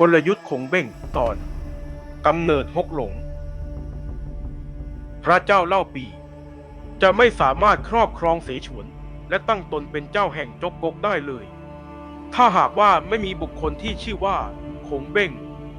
กลยุทธ์คงเบ้งตอนกำเนิดฮกหลง พระเจ้าเล่าปี จะไม่สามารถครอบครองเสฉวน และตั้งตนเป็นเจ้าแห่งจกกกได้เลย ถ้าหากว่าไม่มีบุคคลที่ชื่อว่าคงเบ้ง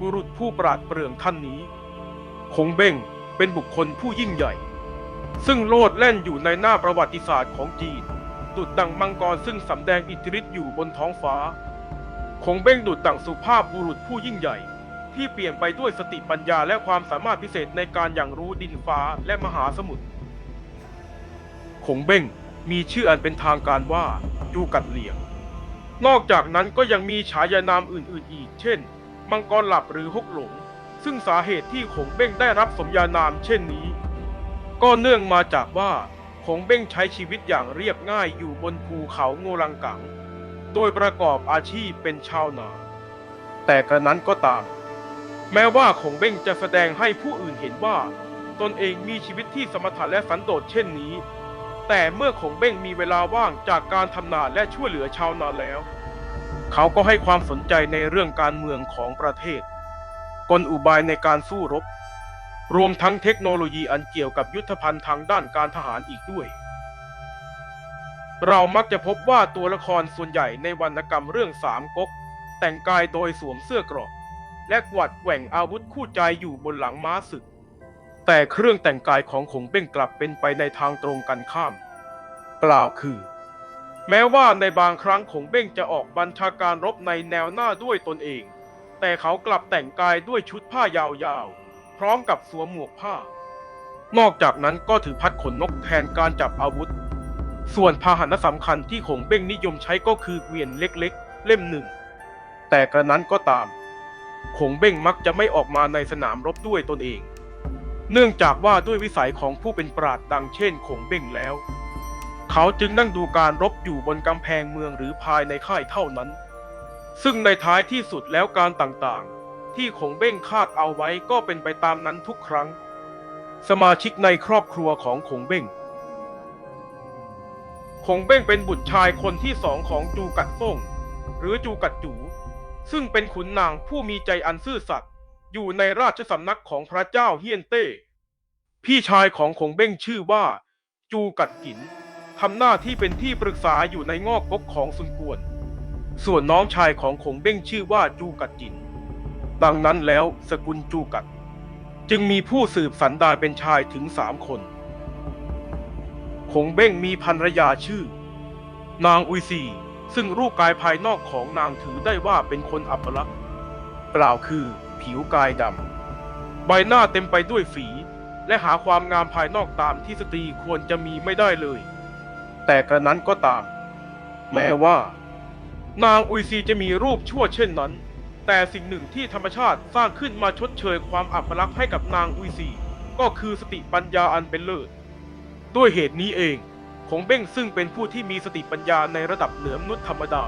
บุรุษผู้ปราดเปรื่องท่านนี้คงเบ้งเป็นบุคคลผู้ยิ่งใหญ่ ซึ่งโลดแล่นอยู่ในหน้าประวัติศาสตร์ของจีนดุดดังมังกรซึ่งสำแดงอิทธิฤทธิ์อยู่บนท้องฟ้า คงเบ้งดุดดังสุภาพบุรุษผู้ยิ่งใหญ่ ที่เปลี่ยนไปด้วยสติปัญญาและความสามารถพิเศษในการอย่างรู้ดินฟ้าและมหาสมุทรคงเบ้งมีชื่ออันเป็นทางการว่าจูกัดเหลียง นอกจากนั้นก็ยังมีฉายานามอื่นๆอีก เช่น มังกรหลับหรือฮกหลง ซึ่งสาเหตุที่คงเบ้งได้รับสมญานามเช่นนี้ ก็เนื่องมาจากว่าคงเบ้งใช้ชีวิตอย่างเรียบง่ายอยู่บนภูเขาโงลังกัง โดยประกอบอาชีพเป็นชาวนา แต่กระนั้นก็ตาม แม้ว่าคงเบ้งจะแสดงให้ผู้อื่นเห็นว่า ตนเองมีชีวิตที่สมถะและสันโดษเช่นนี้ แต่เมื่อคงเบ้งมีเวลาว่างจากการทำนาและช่วยเหลือชาวนาแล้ว เขาก็ให้ความสนใจในเรื่องการเมืองของประเทศ กลอุบายในการสู้รบ รวมทั้งเทคโนโลยีอันเกี่ยวกับยุทธภัณฑ์ทางด้านการทหารอีกด้วย เรามักจะพบว่าตัวละครส่วนใหญ่ในวรรณกรรมเรื่องสามก๊ก แต่งกายโดยสวมเสื้อเกราะและกวัดแกว่งอาวุธคู่ใจอยู่บนหลังม้าศึก แต่เครื่องแต่งกายของขงเบ้งกลับเป็นไปในทางตรงกันข้ามกล่าวคือ แม้ว่าในบางครั้งขงเบ้งจะออกบัญชาการรบในแนวหน้าด้วยตนเอง แต่เขากลับแต่งกายด้วยชุดผ้ายาวๆ พร้อมกับสวมหมวกผ้า นอกจากนั้นก็ถือพัดขนนกแทนการจับอาวุธ ส่วนพาหนะสำคัญที่ขงเบ้งนิยมใช้ก็คือเกวียนเล็กๆ เล่มหนึ่ง แต่กระนั้นก็ตามคงเบ้งมักจะไม่ออกมาในสนามรบด้วยตนเอง เนื่องจากว่าด้วยวิสัยของผู้เป็นปราดดังเช่นคงเบ้งแล้ว เขาจึงนั่งดูการรบอยู่บนกำแพงเมืองหรือภายในค่ายเท่านั้น ซึ่งในท้ายที่สุดแล้วการต่างๆ ที่คงเบ้งคาดเอาไว้ก็เป็นไปตามนั้นทุกครั้ง สมาชิกในครอบครัวของคงเบ้ง คงเบ้งเป็นบุตรชายคนที่สองของจูกัดซ่ง หรือจูกัดจู ซึ่งเป็นขุนนางผู้มีใจอันซื่อสัตย์อยู่ในราชสำนักของพระเจ้าเฮียนเต้ พี่ชายของคงเบ้งชื่อว่า จูกัดกินทำหน้าที่เป็นที่ปรึกษาอยู่ในงอกกกของซุนกวน ส่วนน้องชายของคงเบ้งชื่อว่าจูกัดจิน ดังนั้นแล้วสกุลจูกัด จึงมีผู้สืบสันดานเป็นชายถึงสามคน คงเบ้งมีภรรยาชื่อ นางอุยซีซึ่งรูปกายภายนอกของนางถือได้ว่าเป็นคนอัปลักษณ์กล่าวคือผิวกายดำ ใบหน้าเต็มไปด้วยฝี และหาความงามภายนอกตามที่สตรีควรจะมีไม่ได้เลย แต่กระนั้นก็ตาม แม้ว่า นางอุยซีจะมีรูปชั่วเช่นนั้น แต่สิ่งหนึ่งที่ธรรมชาติสร้างขึ้นมาชดเชยความอัปลักษณ์ให้กับนางอุยซี ก็คือสติปัญญาอันเป็นเลิศ ด้วยเหตุนี้เองคงเบ้งซึ่งเป็นผู้ที่มีสติปัญญาในระดับเหนือมนุษย์ธรรมดา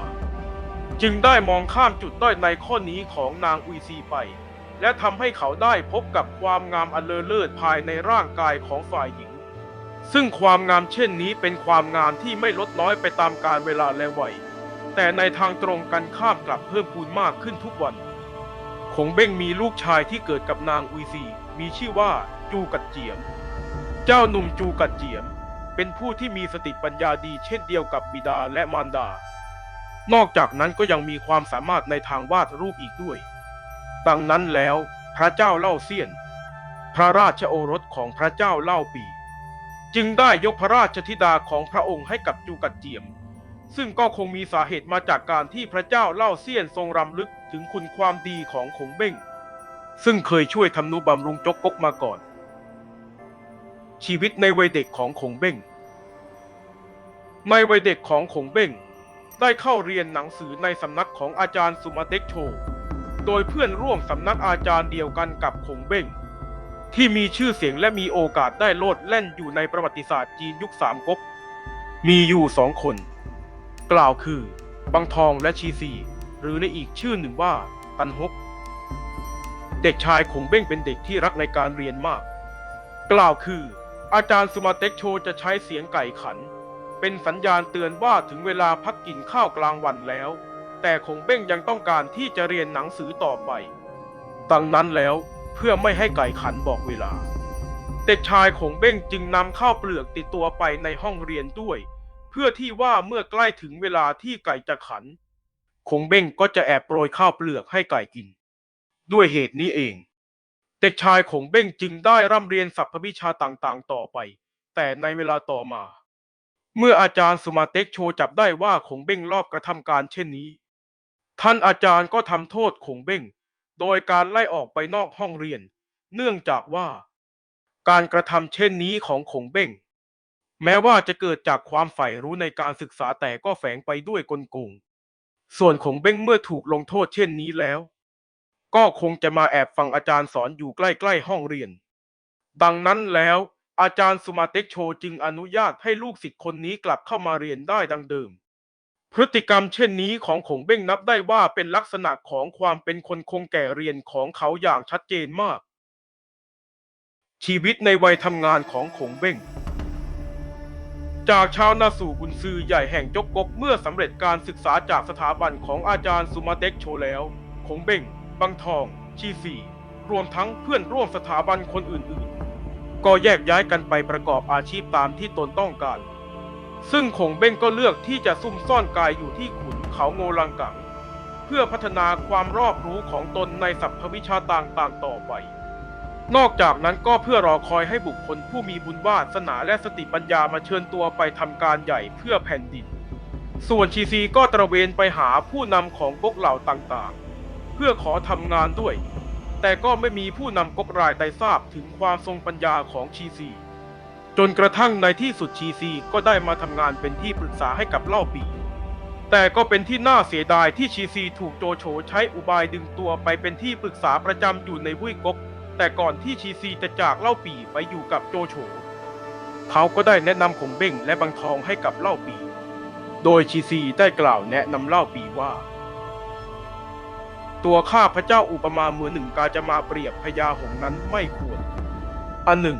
จึงได้มองข้ามจุดด้อยในข้อนี้ของนางอุยซีไป และทำให้เขาได้พบกับความงามอันเลอเลิศภายในร่างกายของฝ่ายหญิง ซึ่งความงามเช่นนี้เป็นความงามที่ไม่ลดน้อยไปตามกาลเวลาและวัยแต่ในทางตรงกันข้ามกลับเพิ่มพูนมากขึ้นทุกวันคงเบ้งมีลูกชายที่เกิดกับนางอุยซีมีชื่อว่าจูกัดเจียม เจ้าหนุ่มจูกัดเจียม เป็นผู้ที่มีสติปัญญาดีเช่นเดียวกับบิดาและมารดา นอกจากนั้นก็ยังมีความสามารถในทางวาดรูปอีกด้วย ดังนั้นแล้วพระเจ้าเล่าเซียน พระราชโอรสของพระเจ้าเล่าปี จึงได้ยกพระราชธิดาของพระองค์ให้กับจูกัดเจียม ซึ่งก็คงมีสาเหตุมาจากการที่พระเจ้าเล่าเซียนทรงรำลึกถึงคุณความดีของขงเบ้งซึ่งเคยช่วยทำนุบำรุงจกกกมาก่อน ชีวิตในวัยเด็กของขงเบ้งในวัยเด็กของขงเบ้งได้เข้าเรียนหนังสือในสำนักของอาจารย์สุมาเต็กโช โดยเพื่อนร่วมสำนักอาจารย์เดียวกันกับขงเบ้งที่มีชื่อเสียงและมีโอกาสได้โลดแล่นอยู่ในประวัติศาสตร์จีนยุคสามก๊ก มีอยู่สองคน กล่าวคือ บังทองและชีซี หรือในอีกชื่อหนึ่งว่า ตันฮก เด็กชายคงเบ้งเป็นเด็กที่รักในการเรียนมาก กล่าวคือ อาจารย์สุมาเต็กโชจะใช้เสียงไก่ขัน เป็นสัญญาณเตือนว่าถึงเวลาพักกินข้าวกลางวันแล้ว แต่คงเบ้งยังต้องการที่จะเรียนหนังสือต่อไปดังนั้นแล้วเพื่อไม่ให้ไก่ขันบอกเวลา เด็กชายคงเบ้งจึงนำข้าวเปลือกติดตัวไปในห้องเรียนด้วย เพื่อที่ว่าเมื่อใกล้ถึงเวลาที่ไก่จะขัน คงเบ้งก็จะแอบโปรยข้าวเปลือกให้ไก่กิน ด้วยเหตุนี้เอง เด็กชายคงเบ้งจึงได้ร่ำเรียนศัพท์วิชาต่างๆ ต่อไป แต่ในเวลาต่อมา เมื่ออาจารย์สุมาเต็กโชจับได้ว่าคงเบ้งรอบกระทำการเช่นนี้ ท่านอาจารย์ก็ทำโทษคงเบ้งโดยการไล่ออกไปนอกห้องเรียน เนื่องจากว่า การกระทำเช่นนี้ของคงเบ้งแม้ว่าจะเกิดจากความใฝ่รู้ในการศึกษาแต่ก็แฝงไปด้วยกลโกงส่วนคงเบ้งเมื่อถูกลงโทษเช่นนี้แล้ว ก็คงจะมาแอบฟังอาจารย์สอนอยู่ใกล้ๆห้องเรียน ดังนั้นแล้วอาจารย์สุมาเต็กโชจึงอนุญาตให้ลูกศิษย์คนนี้กลับเข้ามาเรียนได้ดังเดิม พฤติกรรมเช่นนี้ของขงเบ้งนับได้ว่าเป็นลักษณะของความเป็นคนคงแก่เรียนของเขาอย่างชัดเจนมาก ชีวิตในวัยทำงานของขงเบ้งจากชาวนาสู่กุนซือใหญ่แห่งจกกกเมื่อสำเร็จการศึกษาจากสถาบันของอาจารย์สุมาเต็กโชแล้วคงเบ้ง บังทอง ชีสีรวมทั้งเพื่อนร่วมสถาบันคนอื่นๆ ก็แยกย้ายกันไปประกอบอาชีพตามที่ตนต้องการ ซึ่งคงเบ้งก็เลือกที่จะซุ่มซ่อนกายอยู่ที่ขุนเขาโงลังกัง เพื่อพัฒนาความรอบรู้ของตนในสัพพวิชาต่างๆต่อไปนอกจากนั้นก็เพื่อรอคอยให้บุคคลผู้มีบุญวาสนาและสติปัญญามาเชิญตัวไปทำการใหญ่เพื่อแผ่นดิน ส่วนชีซีก็ตระเวนไปหาผู้นำของก๊กเหล่าต่างๆ พื่อขอทำงานด้วย แต่ก็ไม่มีผู้นำก๊กรายใดทราบถึงความทรงปัญญาของชีซี จนกระทั่งในที่สุดชีซีก็ได้มาทำงานเป็นที่ปรึกษาให้กับเล่าปี แต่ก็เป็นที่น่าเสียดายที่ชีซีถูกโจโฉใช้อุบายดึงตัวไปเป็นที่ปรึกษาประจำอยู่ในวุ้ยก๊กแต่ก่อนที่ชีซีจะจากเล่าปีไปอยู่กับโจโฉเขาก็ได้แนะนำคงเบ้งและบางทองให้กับเล่าปี โดยชีซีได้กล่าวแนะนำเล่าปีว่า ตัวข้าพระเจ้าอุปมาเหมือนหนึ่งกาจะมาเปรียบพญาหงส์นั้นไม่ควร อันหนึ่ง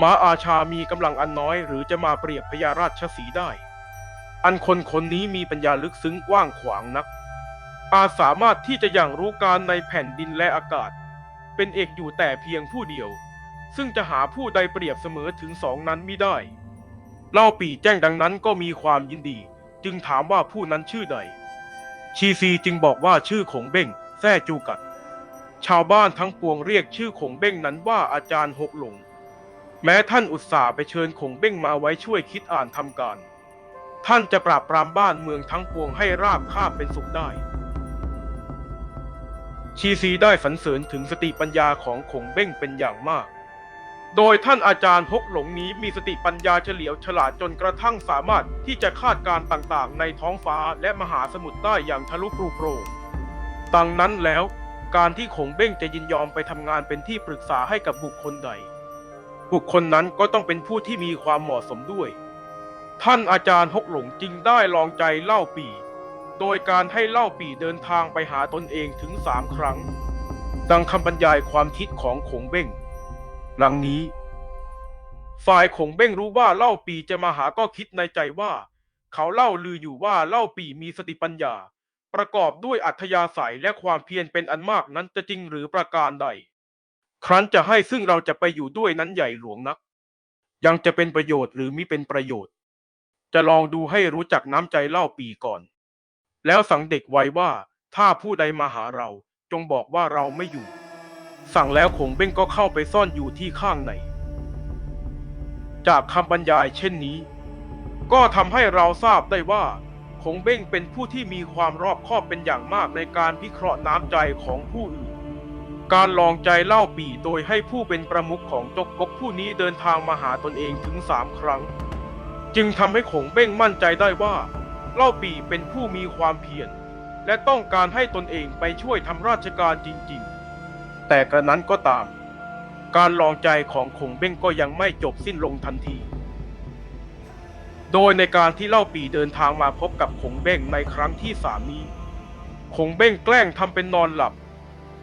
ม้าอาชามีกำลังอันน้อย หรือจะมาเปรียบพญาราชสีได้ อันคนคนนี้มีปัญญาลึกซึ้งกว้างขวางนัก อาสามารถที่จะอย่างรู้การในแผ่นดินและอากาศ เป็นเอกอยู่แต่เพียงผู้เดียว ซึ่งจะหาผู้ใดเปรียบเสมอถึงสองนั้นไม่ได้ เล่าปีแจ้งดังนั้นก็มีความยินดี จึงถามว่าผู้นั้นชื่อใด ชีซีจึงบอกว่าชื่อของเบ้งแซ่จูกัด ชาวบ้านทั้งปวงเรียกชื่อของเบ้งนั้นว่าอาจารย์หกหลง แม้ท่านอุตส่าห์ไปเชิญของเบ้งมาไว้ช่วยคิดอ่านทำการ ท่านจะปราบปรามบ้านเมืองทั้งปวงให้ราบคาบเป็นสุขได้ ชีซีได้สรรเสริญถึงสติปัญญาของขงเบ้งเป็นอย่างมาก โดยท่านอาจารย์ฮกหลงนี้มีสติปัญญาเฉลียวฉลาดจนกระทั่งสามารถที่จะคาดการ์ต่างๆ ในท้องฟ้าและมหาสมุทรได้อย่างทะลุปรุโปร่งดังนั้นแล้วการที่ขงเบ้งจะยินยอมไปทำงานเป็นที่ปรึกษาให้กับบุคคลใด บุคคลนั้นก็ต้องเป็นผู้ที่มีความเหมาะสมด้วย ท่านอาจารย์ฮกหลงจึงได้ลองใจเล่าปีโดยการให้เล่าปีเดินทางไปหาตนเองถึงสามครั้ง ดังคำบรรยายความคิดของขงเบ้ง หลังนี้ ฝ่ายขงเบ้งรู้ว่าเล่าปีจะมาหาก็คิดในใจว่า เขาเล่าลืออยู่ว่าเล่าปีมีสติปัญญา ประกอบด้วยอัธยาศัยและความเพียรเป็นอันมากนั้นจะจริงหรือประการใด ครั้นจะให้ซึ่งเราจะไปอยู่ด้วยนั้นใหญ่หลวงนัก ยังจะเป็นประโยชน์หรือมิเป็นประโยชน์ จะลองดูให้รู้จักน้ำใจเล่าปีก่อน แล้วสั่งเด็กไว้ว่าถ้าผู้ใดมาหาเราจงบอกว่าเราไม่อยู่ สั่งแล้วคงเบ้งก็เข้าไปซ่อนอยู่ที่ข้างใน จากคำบรรยายเช่นนี้ ก็ทำให้เราทราบได้ว่าคงเบ้งเป็นผู้ที่มีความรอบคอบเป็นอย่างมากในการพิเคราะห์น้ำใจของผู้อื่น การลองใจเล่าปี่โดยให้ผู้เป็นประมุขของจกกกผู้นี้เดินทางมาหาตนเองถึงสามครั้ง จึงทำให้คงเบ้งมั่นใจได้ว่า เล่าปี่เป็นผู้มีความเพียรและต้องการให้ตนเองไปช่วยทำราชการจริง ๆ แต่กระนั้นก็ตาม การลองใจของคงเบ้งก็ยังไม่จบสิ้นลงทันที โดยในการที่เล่าปีเดินทางมาพบกับคงเบ้งในครั้งที่สามนี้คงเบ้งแกล้งทำเป็นนอนหลับ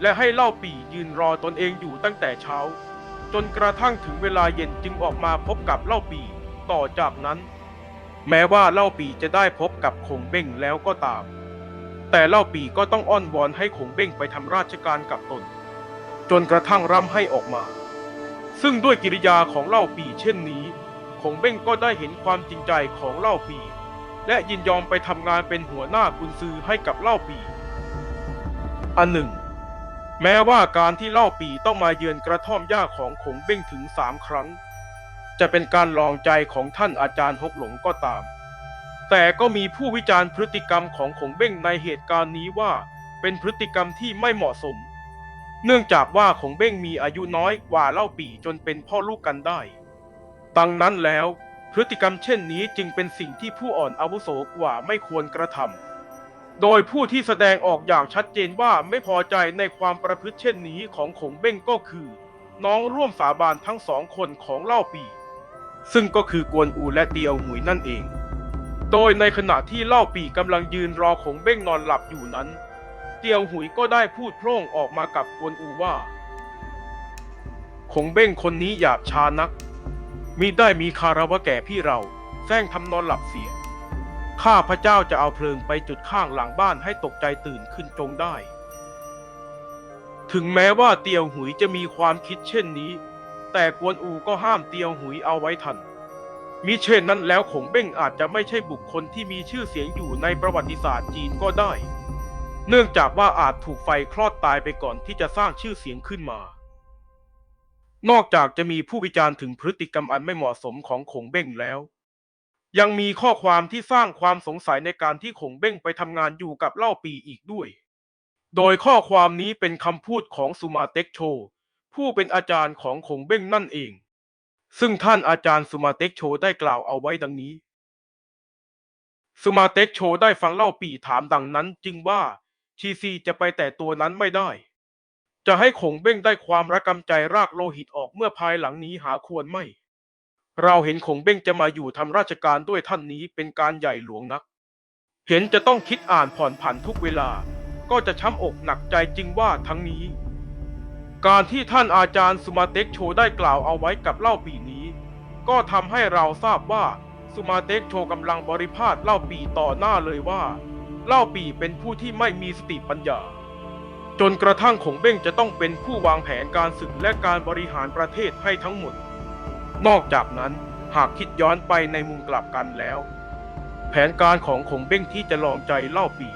และให้เล่าปียืนรอตนเองอยู่ตั้งแต่เช้า จนกระทั่งถึงเวลาเย็นจึงออกมาพบกับเล่าปีต่อจากนั้น แม้ว่าเล่าปีจะได้พบกับคงเบ้งแล้วก็ตาม แต่เล่าปีก็ต้องอ้อนวอนให้ขงเบ้งไปทำราชการกับตน จนกระทั่งร่ำให้ออกมา ซึ่งด้วยกิริยาของเล่าปีเช่นนี้ขงเบ้งก็ได้เห็นความจริงใจของเล่าปี และยินยอมไปทำงานเป็นหัวหน้ากุนซือให้กับเล่าปี อันหนึ่ง แม้ว่าการที่เล่าปีต้องมาเยือนกระท่อมหญ้าของขงเบ้งถึงสามครั้ง จะเป็นการลองใจของท่านอาจารย์ฮกหลงก็ตาม แต่ก็มีผู้วิจารณ์พฤติกรรมของขงเบ้งในเหตุการณ์นี้ว่าเป็นพฤติกรรมที่ไม่เหมาะสม เนื่องจากว่าของเบ้งมีอายุน้อยกว่าเล่าปีจนเป็นพ่อลูกกันได้ดังนั้นแล้วพฤติกรรมเช่นนี้จึงเป็นสิ่งที่ผู้อ่อนอาวุโสกว่าไม่ควรกระทำ โดยผู้ที่แสดงออกอย่างชัดเจนว่าไม่พอใจในความประพฤติเช่นนี้ของขงเบ้งก็คือ น้องร่วมสาบานทั้งสองคนของเล่าปี ซึ่งก็คือกวนอูและเตียวหุยนั่นเอง โดยในขณะที่เล่าปีกำลังยืนรอขงเบ้งนอนหลับอยู่นั้น เตียวหุยก็ได้พูดโพร่งออกมากับกวนอูว่าขงเบ้งคนนี้หยาบช้านัก มิได้มีคารวะแก่พี่เราแซงทำนอนหลับเสีย ข้าพระเจ้าจะเอาเพลิงไปจุดข้างหลังบ้านให้ตกใจตื่นขึ้นจงได้ ถึงแม้ว่าเตียวหุยจะมีความคิดเช่นนี้ แต่กวนอูก็ห้ามเตียวหุยเอาไว้ทันมิเช่นนั้นแล้วขงเบ้งอาจจะไม่ใช่บุคคลที่มีชื่อเสียงอยู่ในประวัติศาสตร์จีนก็ได้ เนื่องจากว่าอาจถูกไฟคลอดตายไปก่อนที่จะสร้างชื่อเสียงขึ้นมา นอกจากจะมีผู้วิจารณ์ถึงพฤติกรรมอันไม่เหมาะสมของขงเบ้งแล้ว ยังมีข้อความที่สร้างความสงสัยในการที่ขงเบ้งไปทำงานอยู่กับเล่าปีอีกด้วย โดยข้อความนี้เป็นคำพูดของสุมาเต็กโช ผู้เป็นอาจารย์ของขงเบ้งนั่นเอง ซึ่งท่านอาจารย์สุมาเต็กโชได้กล่าวเอาไว้ดังนี้สุมาเต็กโชได้ฟังเล่าปีถามดังนั้นจึงว่า ชีซีจะไปแต่ตัวนั้นไม่ได้ จะให้ขงเบ้งได้ความระกำใจรากโลหิตออกเมื่อภายหลังนี้หาควรไม่ เราเห็นขงเบ้งจะมาอยู่ทำราชการด้วยท่านนี้เป็นการใหญ่หลวงนัก เห็นจะต้องคิดอ่านผ่อนผันทุกเวลา ก็จะช้ำอกหนักใจจึงว่าทั้งนี้ การที่ท่านอาจารย์สุมาเต็กโชได้กล่าวเอาไว้กับเล่าปีนี้ ก็ทำให้เราทราบว่าสุมาเต็กโชกำลังบริพาทเล่าปีต่อหน้าเลยว่า เล่าปีเป็นผู้ที่ไม่มีสติปัญญา จนกระทั่งขงเบ้งจะต้องเป็นผู้วางแผนการศึกและการบริหารประเทศให้ทั้งหมด นอกจากนั้นหากคิดย้อนไปในมุมกลับกันแล้ว แผนการของขงเบ้งที่จะลองใจเล่าปี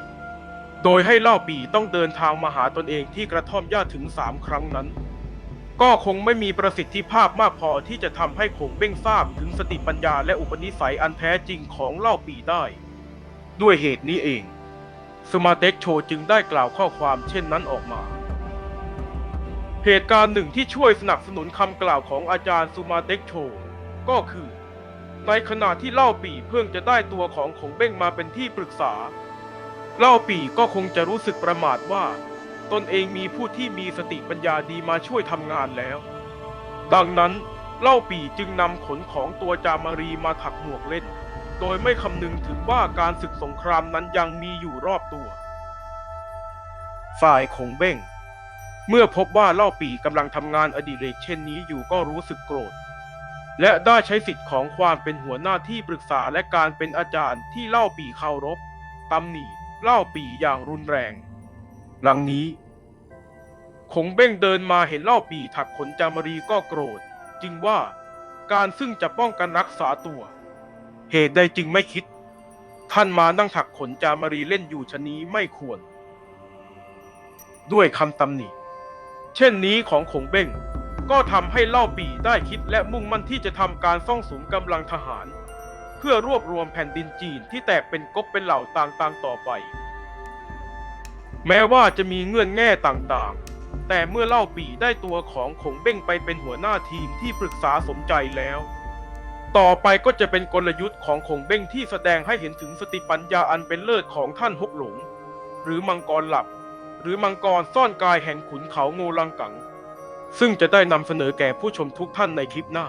โดยให้เล่าปีต้องเดินทางมาหาตนเองที่กระท่อมหญ้าถึงสามครั้งนั้น ก็คงไม่มีประสิทธิภาพมากพอที่จะทำให้ขงเบ้งทราบถึงสติปัญญาและอุปนิสัยอันแท้จริงของเล่าปีได้ ด้วยเหตุนี้เอง สมาเต็กโชจึงได้กล่าวข้อความเช่นนั้นออกมา เหตุการณ์หนึ่งที่ช่วยสนับสนุนคำกล่าวของอาจารย์สุมาเต็กโชก็คือ ในขณะที่เล่าปีเพิ่งจะได้ตัวของของเบ้งมาเป็นที่ปรึกษา เล่าปีก็คงจะรู้สึกประมาทว่า ตนเองมีผู้ที่มีสติปัญญาดีมาช่วยทำงานแล้ว ดังนั้นเล่าปีจึงนำขนของตัวจามารีมาถักหมวกเล่น โดยไม่คำนึงถึงว่าการศึกสงครามนั้นยังมีอยู่รอบตัว ฝ่ายคงเบ้ง เมื่อพบว่าเล่าปีกำลังทำงานอดิเรกเช่นนี้อยู่ก็รู้สึกโกรธ และได้ใช้สิทธิ์ของความเป็นหัวหน้าที่ปรึกษาและการเป็นอาจารย์ที่เล่าปีเคารพตำหนิเล่าปีอย่างรุนแรง หลังนี้ คงเบ้งเดินมาเห็นเล่าปีถักขนจามรีก็โกรธ จึงว่าการซึ่งจะป้องกันรักษาตัว เหตุใดจึงไม่คิด ท่านมานั่งถักขนจามรีเล่นอยู่ชะนี้ไม่ควร ด้วยคำตำหนิ เช่นนี้ของขงเบ้งก็ทำให้เล่าปีได้คิดและมุ่งมั่นที่จะทำการซ่องสุมกำลังทหาร เพื่อรวบรวมแผ่นดินจีนที่แตกเป็นก๊กเป็นเหล่าต่างๆต่อไป แม้ว่าจะมีเงื่อนแง่ต่างๆ แต่เมื่อเล่าปีได้ตัวของขงเบ้งไปเป็นหัวหน้าทีมที่ปรึกษาสมใจแล้ว ต่อไปก็จะเป็นกลยุทธ์ของขงเบ้งที่แสดงให้เห็นถึงสติปัญญาอันเป็นเลิศของท่านฮกหลง หรือมังกรหลับ หรือมังกรซ่อนกายแห่งขุนเขาโงลังกัง ซึ่งจะได้นำเสนอแก่ผู้ชมทุกท่านในคลิปหน้า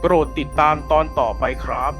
โปรดติดตามตอนต่อไปครับ